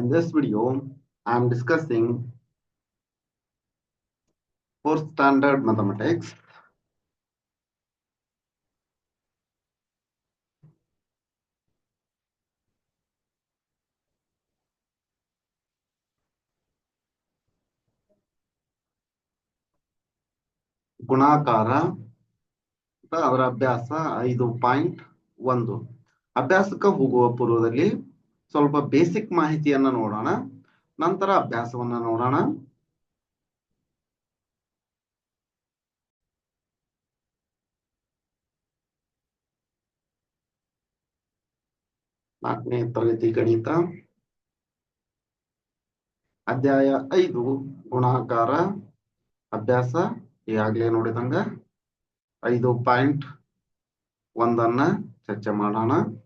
In this video, I am discussing fourth standard mathematics. ಗುಣಾಕಾರ ಅದರ ಅಭ್ಯಾಸ ಐದು ಪಾಯಿಂಟ್ ಒಂದು ಅಭ್ಯಾಸಕ್ಕೆ ಹೋಗುವ ಪೂರ್ವದಲ್ಲಿ ಸ್ವಲ್ಪ ಬೇಸಿಕ್ ಮಾಹಿತಿಯನ್ನ ನೋಡೋಣ. ನಂತರ ಅಭ್ಯಾಸವನ್ನ ನೋಡೋಣ. ನಾಲ್ಕನೇ ತರಗತಿ ಗಣಿತ. ಅಧ್ಯಾಯ ಐದು, ಗುಣಾಕಾರ. ಅಭ್ಯಾಸ, ಈಗಾಗಲೇ ನೋಡಿದಂಗ. ಐದು ಪಾಯಿಂಟ್ ಒಂದನ್ನ ಚರ್ಚೆ ಮಾಡೋಣ.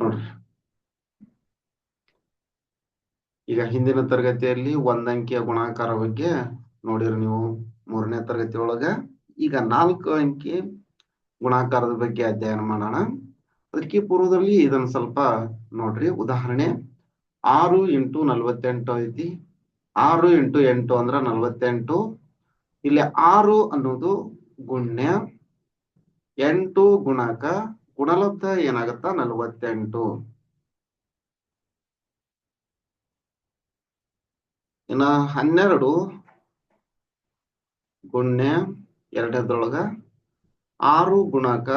ನೋಡ್ರಿ ಈಗ ಹಿಂದಿನ ತರಗತಿಯಲ್ಲಿ ಒಂದಂಕಿಯ ಗುಣಾಕಾರ ಬಗ್ಗೆ ನೋಡಿರಿ ನೀವು ಮೂರನೇ ತರಗತಿ ಈಗ ನಾಲ್ಕು ಅಂಕಿ ಗುಣಾಕಾರದ ಬಗ್ಗೆ ಅಧ್ಯಯನ ಮಾಡೋಣ. ಅದಕ್ಕೆ ಪೂರ್ವದಲ್ಲಿ ಇದನ್ನ ಸ್ವಲ್ಪ ನೋಡ್ರಿ. ಉದಾಹರಣೆ, ಆರು ಇಂಟು ನಲ್ವತ್ತೆಂಟು ಐತಿ. ಆರು ಇಂಟು ಎಂಟು ಅಂದ್ರ ನಲ್ವತ್ತೆಂಟು. ಇಲ್ಲಿ ಆರು ಅನ್ನೋದು ಗುಣ್ಯ, ಎಂಟು ಗುಣಕ ಗುಣಲಬ್ಧ ಏನಾಗತ್ತ? ನಲವತ್ತೆಂಟು. ಇನ್ನ ಹನ್ನೆರಡು. ಗುಣ್ಯ ಎರಡದೊಳಗ ಆರು ಗುಣಕ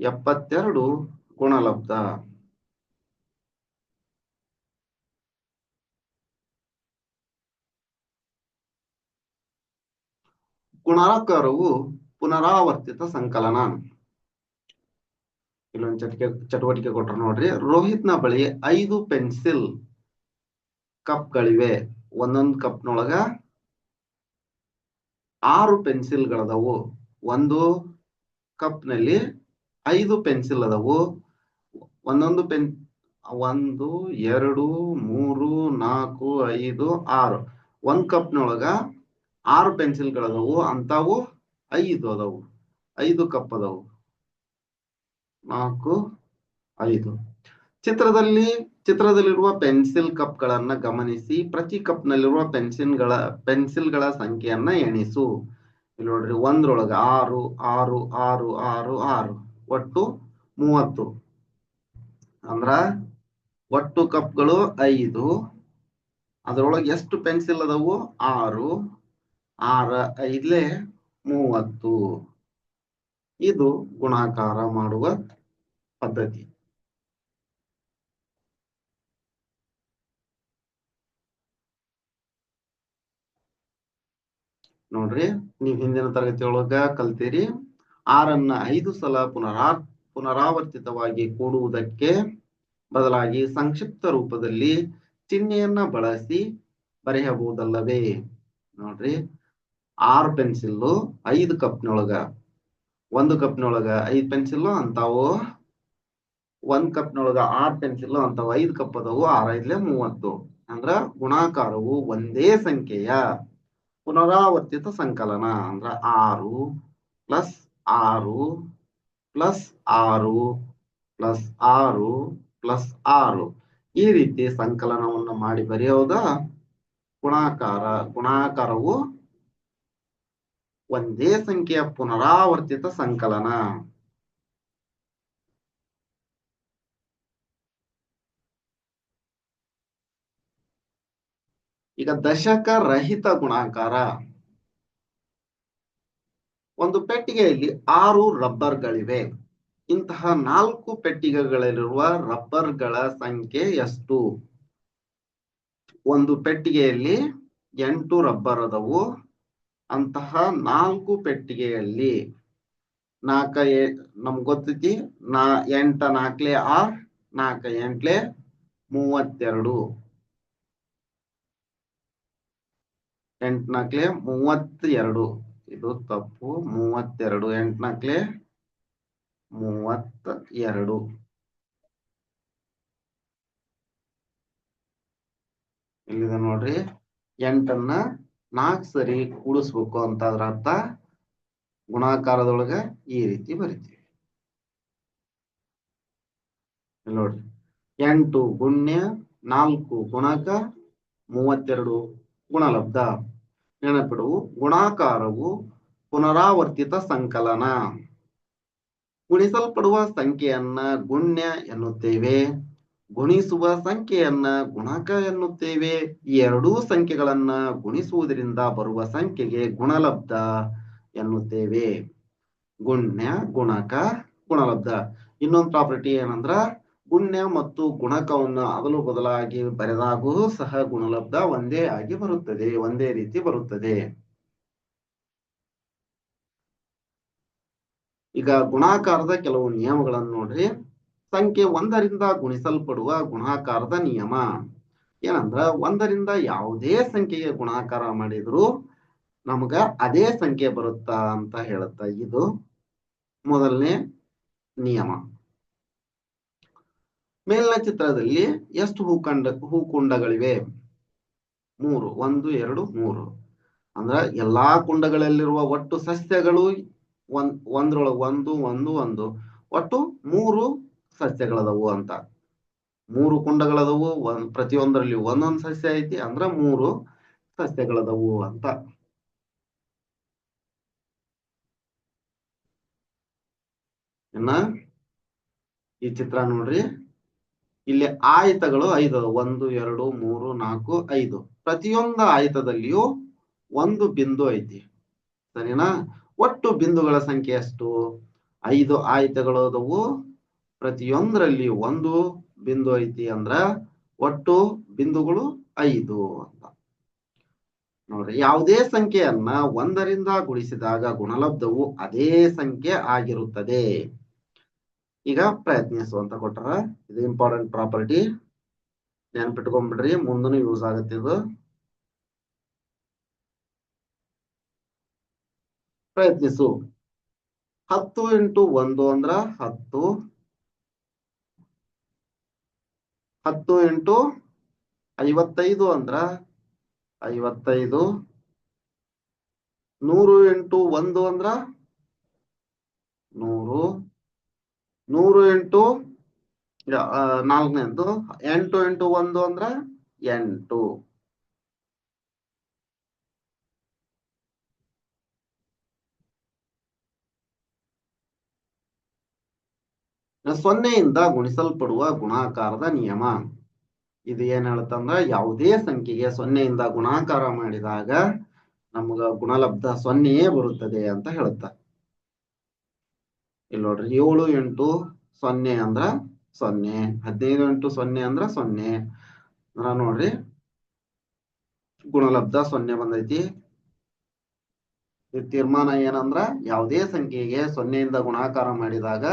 ಎಪ್ಪತ್ತೆರಡು ಗುಣಲಬ್ಧ. ಗುಣಾಕಾರವು ಪುನರಾವರ್ತಿತ ಸಂಕಲನ. ಇಲ್ಲೊಂದು ಚಟಿಕೆ, ಚಟುವಟಿಕೆ ಕೊಟ್ರ ನೋಡ್ರಿ. ರೋಹಿತ್ನ ಬಳಿ ಐದು ಪೆನ್ಸಿಲ್ ಕಪ್ಗಳಿವೆ. ಒಂದೊಂದು ಕಪ್ನೊಳಗ ಆರು ಪೆನ್ಸಿಲ್ಗಳದವು. ಒಂದು ಕಪ್ನಲ್ಲಿ ಐದು ಪೆನ್ಸಿಲ್ ಅದಾವು. ಒಂದೊಂದು ಪೆನ್, ಒಂದು, ಎರಡು, ಮೂರು, ನಾಲ್ಕು, ಐದು, ಆರು. ಒಂದ್ ಕಪ್ನೊಳಗ ಆರು ಪೆನ್ಸಿಲ್ಗಳದವು. ಅಂತಾವು ಐದು ಅದಾವು. ಐದು ಕಪ್ ಅದಾವು. ನಾಲ್ಕು, ಐದು. ಚಿತ್ರದಲ್ಲಿ, ಚಿತ್ರದಲ್ಲಿರುವ ಪೆನ್ಸಿಲ್ ಕಪ್ ಗಳನ್ನ ಗಮನಿಸಿ. ಪ್ರತಿ ಕಪ್ ನಲ್ಲಿರುವ ಪೆನ್ಸಿಲ್ಗಳ ಪೆನ್ಸಿಲ್ಗಳ ಸಂಖ್ಯೆಯನ್ನ ಎಣಿಸು. ಇಲ್ಲಿ ನೋಡ್ರಿ, ಒಂದ್ರೊಳಗೆ ಆರು ಆರು ಆರು ಆರು ಆರು. ಒಟ್ಟು ಮೂವತ್ತು. ಅಂದ್ರ ಒಟ್ಟು ಕಪ್ಗಳು ಐದು. ಅದರೊಳಗೆ ಎಷ್ಟು ಪೆನ್ಸಿಲ್ ಅದಾವು? ಆರು. ಆರ, ಐದ್ಲೆ ಮೂವತ್ತು. ಇದು ಗುಣಾಕಾರ ಮಾಡುವ ಪದ್ಧತಿ. ನೋಡ್ರಿ, ನೀವ್ ಹಿಂದಿನ ತರಗತಿ ಒಳಗ ಕಲ್ತೀರಿ, ಆರನ್ನ ಐದು ಸಲ ಪುನರಾ, ಪುನರಾವರ್ತಿತವಾಗಿ ಕೂಡುವುದಕ್ಕೆ ಬದಲಾಗಿ ಸಂಕ್ಷಿಪ್ತ ರೂಪದಲ್ಲಿ ಚಿಹ್ನೆಯನ್ನ ಬಳಸಿ ಬರೆಯಬಹುದಲ್ಲವೇ? ನೋಡ್ರಿ, ಆರು ಪೆನ್ಸಿಲ್ಲು, ಐದು ಕಪ್ನೊಳಗ. ಒಂದು ಕಪ್ನೊಳಗ ಐದ್ ಪೆನ್ಸಿಲ್ ಅಂತಾವು ಒಂದ್ ಕಪ್ನೊಳಗ ಆರ್ ಪೆನ್ಸಿಲ್ ಅಂತಾವು ಐದ್ ಕಪ್ ಅದಾವು, ಆರ್, ಐದ್ಲೆ ಮೂವತ್ತು. ಅಂದ್ರ ಗುಣಾಕಾರವು ಒಂದೇ ಸಂಖ್ಯೆಯ ಪುನರಾವರ್ತಿತ ಸಂಕಲನ. ಅಂದ್ರ ಆರು ಪ್ಲಸ್ ಆರು ಪ್ಲಸ್ ಆರು ಪ್ಲಸ್ ಆರು ಪ್ಲಸ್ ಆರು. ಈ ರೀತಿ ಸಂಕಲನವನ್ನು ಮಾಡಿ ಬರೆಯೋದ ಗುಣಾಕಾರ. ಗುಣಾಕಾರವು ಒಂದೇ ಸಂಖ್ಯೆಯ ಪುನರಾವರ್ತಿತ ಸಂಕಲನ. ಈಗ ದಶಕ ರಹಿತ ಗುಣಾಕಾರ. ಒಂದು ಪೆಟ್ಟಿಗೆಯಲ್ಲಿ ಆರು ರಬ್ಬರ್ಗಳಿವೆ. ಇಂತಹ ನಾಲ್ಕು ಪೆಟ್ಟಿಗೆಗಳಲ್ಲಿರುವ ರಬ್ಬರ್ಗಳ ಸಂಖ್ಯೆ ಎಷ್ಟು? ಒಂದು ಪೆಟ್ಟಿಗೆಯಲ್ಲಿ ಎಂಟು ರಬ್ಬರ್ ಅದವು. ಅಂತಹ ನಾಲ್ಕು ಪೆಟ್ಟಿಗೆಯಲ್ಲಿ ನಾಲ್ಕ, ನಮ್ಗೆ ಗೊತ್ತೈತಿ, ನಾ ಎಂಟ ನಾಲ್ಕಲೆ ಆರ್, ನಾಲ್ಕ ಎಂಟ್ಲೆ ಮೂವತ್ತೆರಡು. ಎಂಟ್ ನಾಲ್ಕಲೆ ಮೂವತ್ತೆರಡು. ಇದು ತಪ್ಪು. ಮೂವತ್ತೆರಡು, ಎಂಟ್ ನಾಲ್ಕಲೆ ಮೂವತ್ತ ಎರಡು ಇಲ್ಲಿದೆ ನೋಡ್ರಿ? ಎಂಟನ್ನ ನಾಲ್ಕು ಸರಿ ಕೂಡಿಸ್ಬೇಕು ಅಂತ ಅದ್ರ ಅರ್ಥ ಗುಣಾಕಾರದೊಳಗ ಈ ರೀತಿ ಬರಿತೀವಿ. ನೋಡ್ರಿ, ಎಂಟು ಗುಣ್ಯ ನಾಲ್ಕು ಗುಣಕ, ಮೂವತ್ತೆರಡು ಗುಣಲಬ್ಧ. ನೆನಪಿಡು ಗುಣಾಕಾರವು ಪುನರಾವರ್ತಿತ ಸಂಕಲನ. ಗುಣಿಸಲ್ಪಡುವ ಸಂಖ್ಯೆಯನ್ನ ಗುಣ್ಯ ಎನ್ನುತ್ತೇವೆ. ಗುಣಿಸುವ ಸಂಖ್ಯೆಯನ್ನ ಗುಣಕ ಎನ್ನುತ್ತೇವೆ. ಈ ಎರಡೂ ಸಂಖ್ಯೆಗಳನ್ನ ಗುಣಿಸುವುದರಿಂದ ಬರುವ ಸಂಖ್ಯೆಗೆ ಗುಣಲಬ್ಧ ಎನ್ನುತ್ತೇವೆ. ಗುಣ್ಯ ಗುಣಕ ಗುಣಲಬ್ಧ. ಇನ್ನೊಂದು ಪ್ರಾಪರ್ಟಿ ಏನಂದ್ರ, ಗುಣ್ಯ ಮತ್ತು ಗುಣಕವನ್ನು ಅದಲು ಬದಲಾಗಿ ಬರೆದಾಗೂ ಸಹ ಗುಣಲಬ್ಧ ಒಂದೇ ಆಗಿ ಬರುತ್ತದೆ, ಒಂದೇ ರೀತಿ ಬರುತ್ತದೆ. ಈಗ ಗುಣಾಕಾರದ ಕೆಲವು ನಿಯಮಗಳನ್ನು ನೋಡ್ರಿ. ಸಂಖ್ಯೆ ಒಂದರಿಂದ ಗುಣಿಸಲ್ಪಡುವ ಗುಣಾಕಾರದ ನಿಯಮ. ಏನಂದ್ರ, ಒಂದರಿಂದ ಯಾವುದೇ ಸಂಖ್ಯೆಗೆ ಗುಣಾಕಾರ ಮಾಡಿದ್ರು ನಮಗ ಅದೇ ಸಂಖ್ಯೆ ಬರುತ್ತಾ ಅಂತ ಹೇಳುತ್ತ ಇದು ಮೊದಲನೇ ನಿಯಮ. ಮೇಲಿನ ಚಿತ್ರದಲ್ಲಿ ಎಷ್ಟು ಹೂಕಂಡ, ಹೂಕುಂಡಗಳಿವೆ? ಮೂರು, ಒಂದು, ಎರಡು, ಮೂರು. ಅಂದ್ರ ಎಲ್ಲಾ ಕುಂಡಗಳಲ್ಲಿರುವ ಒಟ್ಟು ಸಸ್ಯಗಳು ಒಂದ್, ಒಂದ್ರೊಳಗ ಒಂದು ಒಂದು ಒಂದು. ಒಟ್ಟು ಮೂರು ಸಸ್ಯಗಳದವು ಅಂತ. ಮೂರು ಕುಂಡಗಳದವು, ಒಂದ್, ಪ್ರತಿಯೊಂದರಲ್ಲಿ ಒಂದೊಂದು ಸಸ್ಯ ಐತಿ ಅಂದ್ರ ಮೂರು ಸಸ್ಯಗಳದವು ಅಂತ. ಇನ್ನ ಈ ಚಿತ್ರ ನೋಡ್ರಿ. ಇಲ್ಲಿ ಆಯತಗಳು ಐದು. ಒಂದು, ಎರಡು, ಮೂರು, ನಾಲ್ಕು, ಐದು. ಪ್ರತಿಯೊಂದು ಆಯತದಲ್ಲಿಯೂ ಒಂದು ಬಿಂದು ಐತಿ. ಸರಿನಾ? ಒಟ್ಟು ಬಿಂದುಗಳ ಸಂಖ್ಯೆ ಎಷ್ಟು? ಐದು ಆಯತಗಳು ಅದಾವು. ಪ್ರತಿಯೊಂದರಲ್ಲಿ ಒಂದು ಬಿಂದು ಐತಿ ಅಂದ್ರ ಒಟ್ಟು ಬಿಂದುಗಳು ಐದು ಅಂತ. ನೋಡ್ರಿ, ಯಾವುದೇ ಸಂಖ್ಯೆಯನ್ನ ಒಂದರಿಂದ ಗುಣಿಸಿದಾಗ ಗುಣಲಬ್ಧವು ಅದೇ ಸಂಖ್ಯೆ ಆಗಿರುತ್ತದೆ. ಈಗ ಪ್ರಯತ್ನಿಸು ಅಂತ ಕೊಟ್ಟಾರ ಇದು ಇಂಪಾರ್ಟೆಂಟ್ ಪ್ರಾಪರ್ಟಿ ನೆನ್ಪಿಟ್ಕೊಂಡ್ಬಿಡ್ರಿ ಮುಂದನು ಯೂಸ್ ಆಗತ್ತೆ ಇದು. ಪ್ರಯತ್ನಿಸು. ಹತ್ತು ಇಂಟು ಒಂದು ಅಂದ್ರ ಹತ್ತು. ಹತ್ತು ಇಂಟು ಐವತ್ತೈದು ಅಂದ್ರ ಐವತ್ತೈದು. ನೂರು ಇಂಟು ಒಂದು ಅಂದ್ರ ನೂರು. ನೂರು ಇಂಟು ನಾಲ್ಕನೇದು ಎಂಟು ಇಂಟು ಒಂದು ಅಂದ್ರ ಎಂಟು. ಸೊನ್ನೆಯಿಂದ ಗುಣಿಸಲ್ಪಡುವ ಗುಣಾಕಾರದ ನಿಯಮ. ಇದು ಏನ್ ಹೇಳುತ್ತಂದ್ರ ಯಾವುದೇ ಸಂಖ್ಯೆಗೆ ಸೊನ್ನೆಯಿಂದ ಗುಣಾಕಾರ ಮಾಡಿದಾಗ ನಮ್ಗ ಗುಣಲಬ್ಧ ಸೊನ್ನೆಯೇ ಬರುತ್ತದೆ ಅಂತ ಹೇಳುತ್ತ. ಇಲ್ಲಿ ನೋಡ್ರಿ ಏಳು ಎಂಟು ಸೊನ್ನೆ ಅಂದ್ರ ಸೊನ್ನೆ, ಹದಿನೈದು ಎಂಟು ಸೊನ್ನೆ ಅಂದ್ರ ಸೊನ್ನೆ. ಅಂದ್ರ ನೋಡ್ರಿ ಗುಣಲಬ್ಧ ಸೊನ್ನೆ ಬಂದೈತಿ. ತೀರ್ಮಾನ ಏನಂದ್ರ ಯಾವುದೇ ಸಂಖ್ಯೆಗೆ ಸೊನ್ನೆಯಿಂದ ಗುಣಾಕಾರ ಮಾಡಿದಾಗ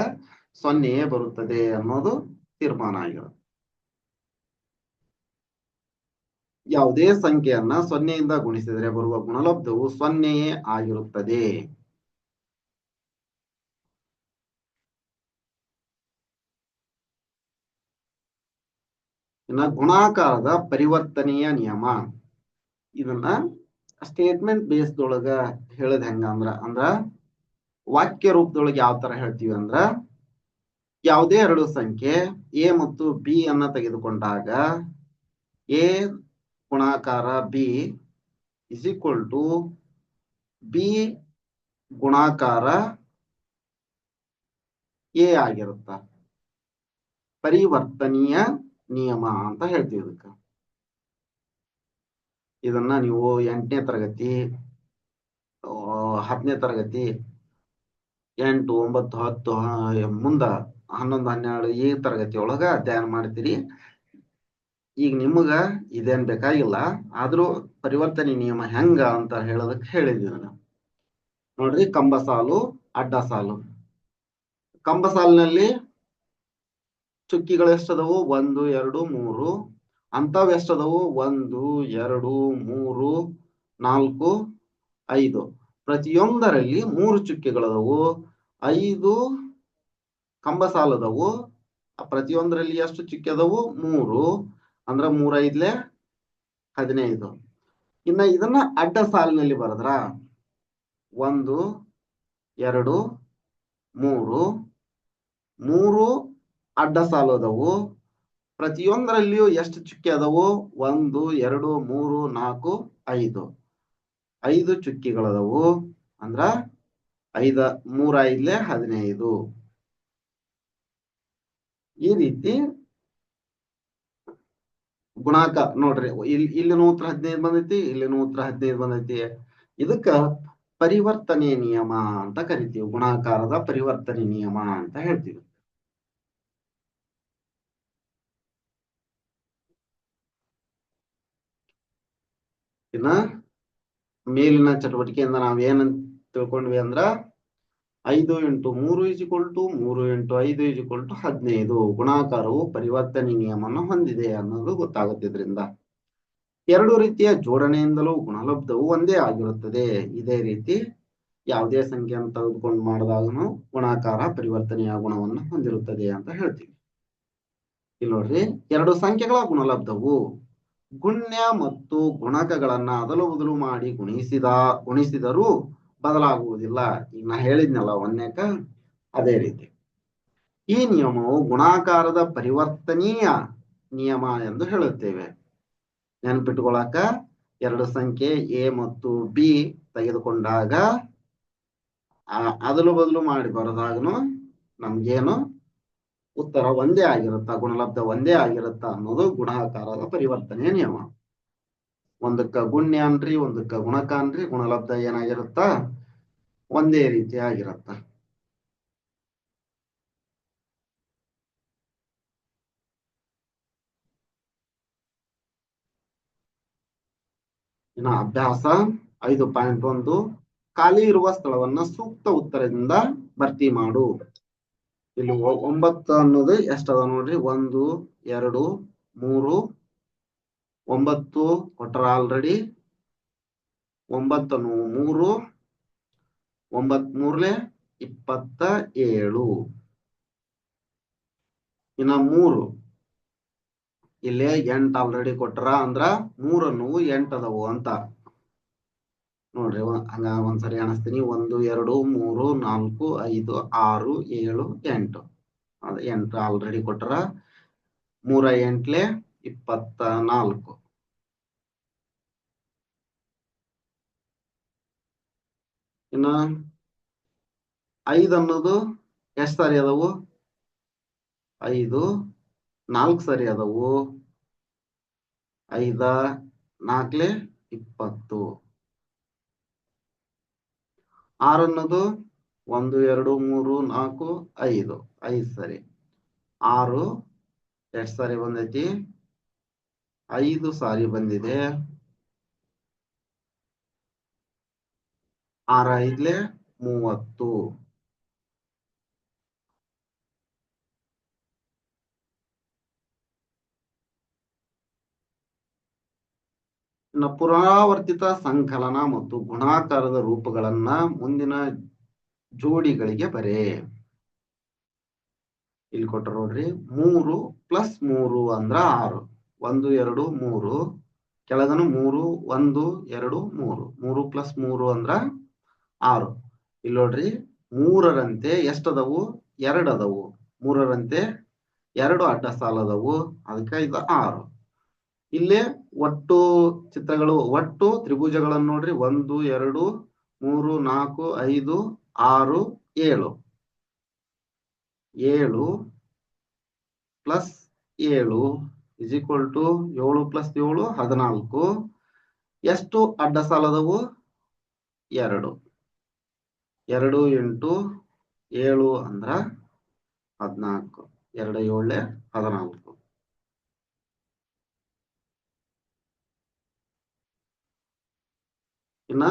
ಸೊನ್ನೆಯೇ ಬರುತ್ತದೆ ಅನ್ನೋದು ತೀರ್ಮಾನ ಆಗಿರುತ್ತೆ. ಯಾವುದೇ ಸಂಖ್ಯೆಯನ್ನ ಸೊನ್ನೆಯಿಂದ ಗುಣಿಸಿದರೆ ಬರುವ ಗುಣಲಬ್ಧವು ಸೊನ್ನೆಯೇ ಆಗಿರುತ್ತದೆ. ಇನ್ನ ಗುಣಾಕಾರದ ಪರಿವರ್ತನೆಯ ನಿಯಮ. ಇದನ್ನ ಸ್ಟೇಟ್ಮೆಂಟ್ ಬೇಸ್ದೊಳಗ ಹೇಳದ್ ಹೆಂಗ ಅಂದ್ರ ಅಂದ್ರ ವಾಕ್ಯ ರೂಪದೊಳಗೆ ಯಾವ ತರ ಹೇಳ್ತೀವಿ ಅಂದ್ರ ಯಾವುದೇ ಎರಡು ಸಂಖ್ಯೆ ಎ ಮತ್ತು ಬಿ ಅನ್ನ ತೆಗೆದುಕೊಂಡಾಗ ಎ ಗುಣಾಕಾರ B is equal to B ಗುಣಾಕಾರ ಎ ಆಗಿರುತ್ತ. ಪರಿವರ್ತನೀಯ ನಿಯಮ ಅಂತ ಹೇಳ್ತೀವಿ ಇದಕ್ಕ. ಇದನ್ನ ನೀವು ಎಂಟನೇ ತರಗತಿ, ಹತ್ತನೇ ತರಗತಿ, ಎಂಟು, ಒಂಬತ್ತು, ಹತ್ತು ಮುಂದ ಹನ್ನೊಂದು, ಹನ್ನೆರಡು ಈ ತರಗತಿ ಒಳಗ ಅಧ್ಯಯನ ಮಾಡ್ತೀರಿ ಈಗ ನಿಮಗ ಇದೇನ್ ಬೇಕಾಗಿಲ್ಲ, ಆದ್ರೂ ಪರಿವರ್ತನೆ ನಿಯಮ ಹೆಂಗ ಅಂತ ಹೇಳೋದಕ್ಕೆ ಹೇಳಿದ್ವಿ ನಾನು. ನೋಡ್ರಿ ಕಂಬ ಸಾಲು ಅಡ್ಡ ಸಾಲು ಕಂಬ ಸಾಲಿನಲ್ಲಿ ಚುಕ್ಕಿಗಳು ಎಷ್ಟದವು? ಒಂದು, ಎರಡು, ಮೂರು. ಅಂತವ್ ಎಷ್ಟದವು? ಒಂದು, ಎರಡು, ಮೂರು, ನಾಲ್ಕು, ಐದು. ಪ್ರತಿಯೊಂದರಲ್ಲಿ ಮೂರು ಚುಕ್ಕಿಗಳದವು. ಐದು ಕಂಬ ಸಾಲದವು, ಆ ಪ್ರತಿಯೊಂದರಲ್ಲಿ ಎಷ್ಟು ಚಿಕ್ಕದವು? ಮೂರು. ಅಂದ್ರ ಮೂರ ಐದ್ಲೆ ಹದಿನೈದು. ಇನ್ನ ಇದನ್ನ ಅಡ್ಡ ಸಾಲಿನಲ್ಲಿ ಬರದ್ರ? ಒಂದು, ಎರಡು, ಮೂರು. ಮೂರು ಅಡ್ಡ ಸಾಲು ಅದಾವು ಪ್ರತಿಯೊಂದರಲ್ಲಿಯೂ ಎಷ್ಟು ಚುಕ್ಕಿ ಅದಾವು ಒಂದು, ಎರಡು, ಮೂರು, ನಾಲ್ಕು, ಐದು. ಐದು ಚುಕ್ಕಿಗಳದವು. ಅಂದ್ರ ಐದ ಮೂರ ಐದ್ಲೆ ಹದಿನೈದು. ಈ ರೀತಿ ಗುಣಾಕ ನೋಡ್ರಿ ಇಲ್ಲಿ ಇಲ್ಲಿನ ಉತ್ತರ ಹದಿನೈದು ಬಂದೈತಿ ಇಲ್ಲಿ ಉತ್ತರ ಹದಿನೈದು ಬಂದೈತಿ. ಇದಕ್ಕ ಪರಿವರ್ತನೆ ನಿಯಮ ಅಂತ ಕರಿತೀವಿ, ಗುಣಾಕಾರದ ಪರಿವರ್ತನೆ ನಿಯಮ ಅಂತ ಹೇಳ್ತೀವಿ. ಇನ್ನ ಮೇಲಿನ ಚಟುವಟಿಕೆಯಿಂದ ನಾವ್ ತಿಳ್ಕೊಂಡ್ವಿ ಅಂದ್ರ ಐದು ಇಂಟು ಮೂರು ಇಜಿಕೊಲ್ ಟು ಮೂರು ಇಂಟು ಐದು ಇಜಿಕೊಲ್ ಟು ಹದಿನೈದು ಗುಣಾಕಾರವು ಪರಿವರ್ತನೆ ನಿಯಮವನ್ನು ಹೊಂದಿದೆ ಅನ್ನೋದು ಗೊತ್ತಾಗುತ್ತಿದ್ರಿಂದ ಎರಡು ರೀತಿಯ ಜೋಡಣೆಯಿಂದಲೂ ಗುಣಲಬ್ಧವು ಒಂದೇ ಆಗಿರುತ್ತದೆ. ಇದೇ ರೀತಿ ಯಾವುದೇ ಸಂಖ್ಯೆಯನ್ನು ತೆಗೆದುಕೊಂಡು ಮಾಡಿದಾಗನು ಗುಣಾಕಾರ ಪರಿವರ್ತನೆಯ ಗುಣವನ್ನು ಹೊಂದಿರುತ್ತದೆ ಅಂತ ಹೇಳ್ತೀವಿ. ಇಲ್ಲಿ ನೋಡ್ರಿ, ಎರಡು ಸಂಖ್ಯೆಗಳ ಗುಣಲಬ್ಧವು ಗುಣ್ಯ ಮತ್ತು ಗುಣಕಗಳನ್ನ ಅದಲು ಬದಲು ಮಾಡಿ ಗುಣಿಸಿದ, ಗುಣಿಸಿದರೂ ಬದಲಾಗುವುದಿಲ್ಲ. ಈಗ ನಾ ಹೇಳಿದ್ನಲ್ಲ ಒಂದೇಕ ಅದೇ ರೀತಿ. ಈ ನಿಯಮವು ಗುಣಾಕಾರದ ಪರಿವರ್ತನೀಯ ನಿಯಮ ಎಂದು ಹೇಳುತ್ತೇವೆ. ನೆನಪಿಟ್ಕೊಳಕ, ಎರಡು ಸಂಖ್ಯೆ ಎ ಮತ್ತು ಬಿ ತೆಗೆದುಕೊಂಡಾಗ ಅದಲು ಬದಲು ಮಾಡಿ ಬರೆದಾಗನು ನಮ್ಗೇನು ಉತ್ತರ ಒಂದೇ ಆಗಿರುತ್ತ, ಗುಣಲಬ್ಧ ಒಂದೇ ಆಗಿರುತ್ತ ಅನ್ನೋದು ಗುಣಾಕಾರದ ಪರಿವರ್ತನೆಯ ನಿಯಮ. ಒಂದಕ್ಕ ಗುಣ್ಯ ಅನ್ರಿ ಒಂದಕ್ಕ ಗುಣಕ ಅನ್ರಿ ಗುಣಲಬ್ಧ ಏನಾಗಿರುತ್ತ? ಒಂದೇ ರೀತಿ ಆಗಿರತ್ತ. ಇನ್ನ ಅಭ್ಯಾಸ ಐದು ಪಾಯಿಂಟ್ ಒಂದು, ಖಾಲಿ ಇರುವ ಸ್ಥಳವನ್ನ ಸೂಕ್ತ ಉತ್ತರದಿಂದ ಭರ್ತಿ ಮಾಡು. ಇಲ್ಲಿ ಒಂಬತ್ತು ಅನ್ನೋದು ಎಷ್ಟದ ನೋಡ್ರಿ? ಒಂದು, ಎರಡು, ಮೂರು ಒಂಬತ್ತು ಕೊಟ್ರ ಆಲ್ರೆಡಿ ಒಂಬತ್ತನ್ನು ಮೂರು ಒಂಬತ್ ಮೂರ್ಲೆ ಇಪ್ಪತ್ತ ಏಳು. ಇನ್ನ ಮೂರು. ಇಲ್ಲೇ ಎಂಟ್ ಆಲ್ರೆಡಿ ಕೊಟ್ರ ಅಂದ್ರ ಮೂರನ್ನು ಎಂಟ್ ಅದಾವು ಅಂತ. ನೋಡ್ರಿ ಹಂಗ ಒಂದ್ಸರಿ ಅನಿಸ್ತೀನಿ. ಒಂದು, ಎರಡು, ಮೂರು, ನಾಲ್ಕು, ಐದು, ಆರು, ಏಳು, ಎಂಟು. ಅದ ಎಂಟು ಆಲ್ರೆಡಿ ಕೊಟ್ರ ಮೂರ ಎಂಟ್ಲೆ ಇಪ್ಪತ್ತ ನಾಲ್ಕು. ಇನ್ನ ಐದು ಅನ್ನೋದು ಎಷ್ಟು ಸಾರಿ ಅದಾವು? ಐದು. ನಾಲ್ಕು ಸರಿ ಅದಾವು. ಐದ ನಾಲ್ಕಲೆ ಇಪ್ಪತ್ತು. ಆರು ಅನ್ನೋದು ಒಂದು, ಎರಡು, ಮೂರು, ನಾಲ್ಕು, ಐದು. ಐದು ಸರಿ. ಆರು ಎಷ್ಟು ಸಾರಿ ಬಂದೈತಿ? ಐದು ಸಾರಿ ಬಂದಿದೆ. ಆರ ಐದ್ಲೆ ಮೂವತ್ತು ಪುನರಾವರ್ತಿತ ಸಂಕಲನ ಮತ್ತು ಗುಣಾಕಾರದ ರೂಪಗಳನ್ನ ಮುಂದಿನ ಜೋಡಿಗಳಿಗೆ ಬರೆ. ಇಲ್ಲಿ ಕೊಟ್ಟ ನೋಡ್ರಿ, ಮೂರು ಪ್ಲಸ್ ಮೂರು ಅಂದ್ರ ಆರು. ಒಂದು, ಎರಡು, ಮೂರು. ಕೆಳಗನು ಮೂರು, ಒಂದು, ಎರಡು, ಮೂರು. ಮೂರು ಪ್ಲಸ್ ಮೂರು ಅಂದ್ರ ಆರು. ಇಲ್ಲಿ ನೋಡ್ರಿ, ಮೂರರಂತೆ ಎಷ್ಟದವು? ಎರಡು ಅದಾವು ಮೂರರಂತೆ ಎರಡು ಅಡ್ಡ ಸಾಲದವು. ಅದಕ್ಕೆ ಇದು ಆರು. ಇಲ್ಲಿ ಒಟ್ಟು ಚಿತ್ರಗಳು, ಒಟ್ಟು ತ್ರಿಭುಜಗಳನ್ನು ನೋಡ್ರಿ, ಒಂದು, ಎರಡು, ಮೂರು, ನಾಲ್ಕು, ಐದು, ಆರು, ಏಳು. ಏಳು ಪ್ಲಸ್ ಏಳು ಇಸ್ ಈಕ್ವಲ್ ಟು ಏಳು ಪ್ಲಸ್ ಏಳು, ಹದಿನಾಲ್ಕು. ಎಷ್ಟು ಅಡ್ಡ ಸಾಲದವು? ಎರಡು. ಎರಡು ಎಂಟು ಏಳು ಅಂದ್ರ ಹದಿನಾಲ್ಕು. ಎರಡು ಏಳೆ ಹದಿನಾಲ್ಕು. ಇನ್ನ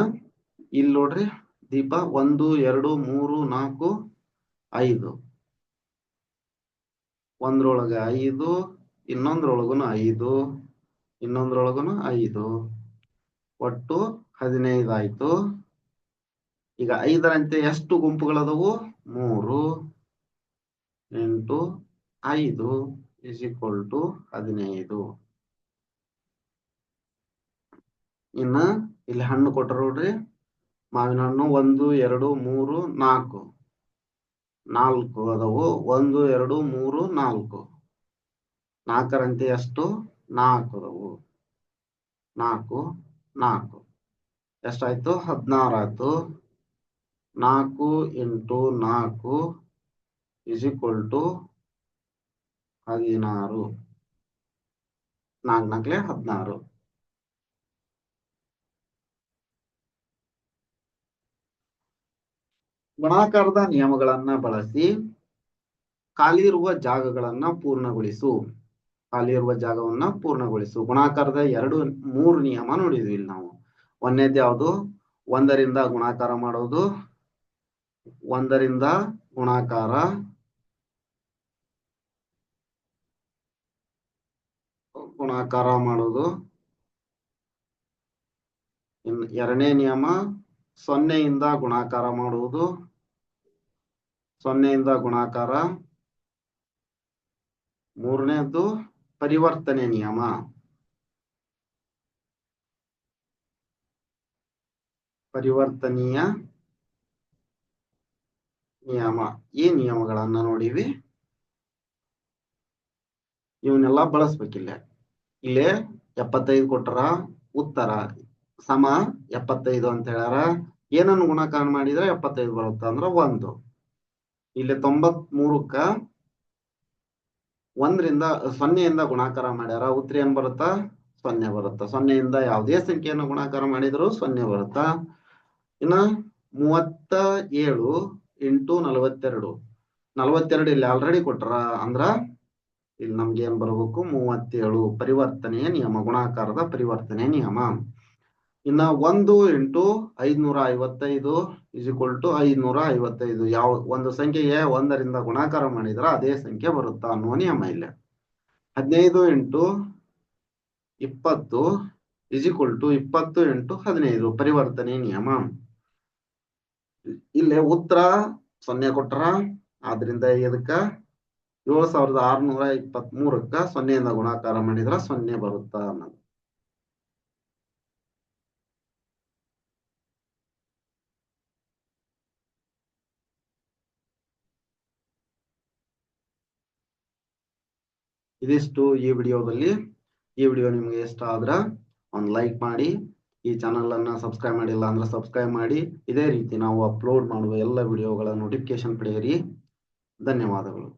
ಇಲ್ಲಿ ನೋಡ್ರಿ, ದೀಪ ಒಂದು, ಎರಡು, ಮೂರು, ನಾಲ್ಕು, ಐದು. ಒಂದ್ರೊಳಗ ಐದು, ಇನ್ನೊಂದ್ರೊಳಗುನು ಐದು ಇನ್ನೊಂದ್ರೊಳಗುನು ಐದು. ಒಟ್ಟು ಹದಿನೈದು ಆಯ್ತು. ಈಗ ಐದರಂತೆ ಎಷ್ಟು ಗುಂಪುಗಳದವು? ಮೂರು, ಎಂಟು, ಐದು ಇಸ್ ಈಕ್ವಲ್ ಟು ಹದಿನೈದು. ಇನ್ನ ಇಲ್ಲಿ ಹಣ್ಣು ಕೊಟ್ಟರು ನೋಡ್ರಿ. ಮಾವಿನ ಹಣ್ಣು ಒಂದು, ಎರಡು, ಮೂರು, ನಾಲ್ಕು. ನಾಲ್ಕು ಅದವು. ಒಂದು, ಎರಡು, ಮೂರು, ನಾಲ್ಕು. ನಾಲ್ಕರಂತೆ ಎಷ್ಟು? ನಾಲ್ಕು ಅದವು. ನಾಲ್ಕು ನಾಲ್ಕು. ಎಷ್ಟಾಯ್ತು? ಹದಿನಾರು ಆಯ್ತು ನಾಲ್ಕು ಇಂಟು ನಾಲ್ಕು ಇಸ್ ಈಕ್ವಲ್ ಟು ಹದಿನಾರು. ನಾಲ್ಕು ನಾಲ್ಕಲೆ ಹದಿನಾರು. ಗುಣಾಕಾರದ ನಿಯಮಗಳನ್ನ ಬಳಸಿ ಖಾಲಿ ಇರುವ ಜಾಗಗಳನ್ನ ಪೂರ್ಣಗೊಳಿಸು. ಖಾಲಿ ಇರುವ ಜಾಗವನ್ನ ಪೂರ್ಣಗೊಳಿಸು. ಗುಣಾಕಾರದ ಎರಡು, ಮೂರು ನಿಯಮ ನೋಡಿದ್ವಿ ಇಲ್ಲಿ ನಾವು. ಒಂದನೇದು ಯಾವುದು ಒಂದರಿಂದ ಗುಣಾಕಾರ ಮಾಡೋದು ಒಂದರಿಂದ ಗುಣಾಕಾರ ಗುಣಾಕಾರ ಮಾಡುವುದು. ಎರಡನೇ ನಿಯಮ, ಸೊನ್ನೆಯಿಂದ ಗುಣಾಕಾರ ಮಾಡುವುದು. ಸೊನ್ನೆಯಿಂದ ಗುಣಾಕಾರ. ಮೂರನೇದು ಪರಿವರ್ತನೆ ನಿಯಮ. ಪರಿವರ್ತನೀಯ ನಿಯಮ, ಈ ನಿಯಮಗಳನ್ನ ನೋಡಿವಿ. ಇವನ್ನೆಲ್ಲ ಬಳಸ್ಬೇಕಿಲ್ಲ. ಇಲ್ಲಿ ಎಪ್ಪತ್ತೈದು ಕೊಟ್ರ ಉತ್ತರ. ಸಮ ಎಪ್ಪತ್ತೈದು ಅಂತ ಹೇಳ್ಯಾರ. ಏನನ್ನು ಗುಣಾಕಾರ ಮಾಡಿದ್ರೆ ಎಪ್ಪತ್ತೈದು ಬರುತ್ತ ಅಂದ್ರ ಒಂದು. ಇಲ್ಲಿ ತೊಂಬತ್ ಮೂರಕ್ಕ ಒಂದ್ರಿಂದ ಸೊನ್ನೆಯಿಂದ ಗುಣಾಕಾರ ಮಾಡ್ಯಾರ. ಉತ್ತರ ಏನ್ ಬರುತ್ತಾ? ಸೊನ್ನೆ ಬರುತ್ತ. ಸೊನ್ನೆಯಿಂದ ಯಾವುದೇ ಸಂಖ್ಯೆಯನ್ನು ಗುಣಾಕಾರ ಮಾಡಿದ್ರು ಸೊನ್ನೆ ಬರುತ್ತ? ಇನ್ನ ಮೂವತ್ತ ಏಳು ಇಂಟು ನಲವತ್ತೆರಡು. ನಲವತ್ತೆರಡು ಇಲ್ಲಿ ಆಲ್ರೆಡಿ ಕೊಟ್ರ ಅಂದ್ರ ಇಲ್ಲಿ ನಮ್ಗೆ ಏನ್ ಬರ್ಬೇಕು? ಮೂವತ್ತೇಳು. ಪರಿವರ್ತನೆಯ ನಿಯಮ, ಗುಣಾಕಾರದ ಪರಿವರ್ತನೆ ನಿಯಮ. ಇನ್ನ ಒಂದು ಇಂಟು ಐದ್ನೂರ ಐವತ್ತೈದು ಇಸ್ ಈಕ್ವಲ್ ಟು ಐದ್ನೂರ ಐವತ್ತೈದು. ಯಾವ ಒಂದು ಸಂಖ್ಯೆಗೆ ಒಂದರಿಂದ ಗುಣಾಕಾರ ಮಾಡಿದ್ರ ಅದೇ ಸಂಖ್ಯೆ ಬರುತ್ತಾ ಅನ್ನುವ ನಿಯಮ ಇಲ್ಲಿ. ಹದಿನೈದು ಇಂಟು ಇಪ್ಪತ್ತು ಇಸ್ ಟು ಇಪ್ಪತ್ತು ಇಂಟು ಹದಿನೈದು. ಪರಿವರ್ತನೆ ನಿಯಮ. ಇಲ್ಲೇ ಉತ್ತರ, ಸೊನ್ನೆ ಕೊಟ್ರ. ಆದ್ರಿಂದ ಇದಕ್ಕ ಏಳು ಸಾವಿರದ ಆರ್ನೂರ ಇಪ್ಪತ್ತ್ ಮೂರಕ್ಕ ಸೊನ್ನೆಯಿಂದ ಗುಣಾಕಾರ ಮಾಡಿದ್ರ ಸೊನ್ನೆ ಬರುತ್ತಾ ಅನ್ನೋದು. ಇದಿಷ್ಟು ಈ ವಿಡಿಯೋದಲ್ಲಿ. ಈ ವಿಡಿಯೋ ನಿಮ್ಗೆ ಇಷ್ಟ ಆದ್ರ ಒಂದು ಲೈಕ್ ಮಾಡಿ. ಈ ಚಾನಲ್ ಅನ್ನ ಸಬ್ಸ್ಕ್ರೈಬ್ ಮಾಡಿಲ್ಲ ಅಂದ್ರೆ ಸಬ್ಸ್ಕ್ರೈಬ್ ಮಾಡಿ. ಇದೇ ರೀತಿ ನಾವು ಅಪ್ಲೋಡ್ ಮಾಡುವ ಎಲ್ಲ ವಿಡಿಯೋಗಳ ನೋಟಿಫಿಕೇಶನ್ ಪಡೆಯಿರಿ. ಧನ್ಯವಾದಗಳು.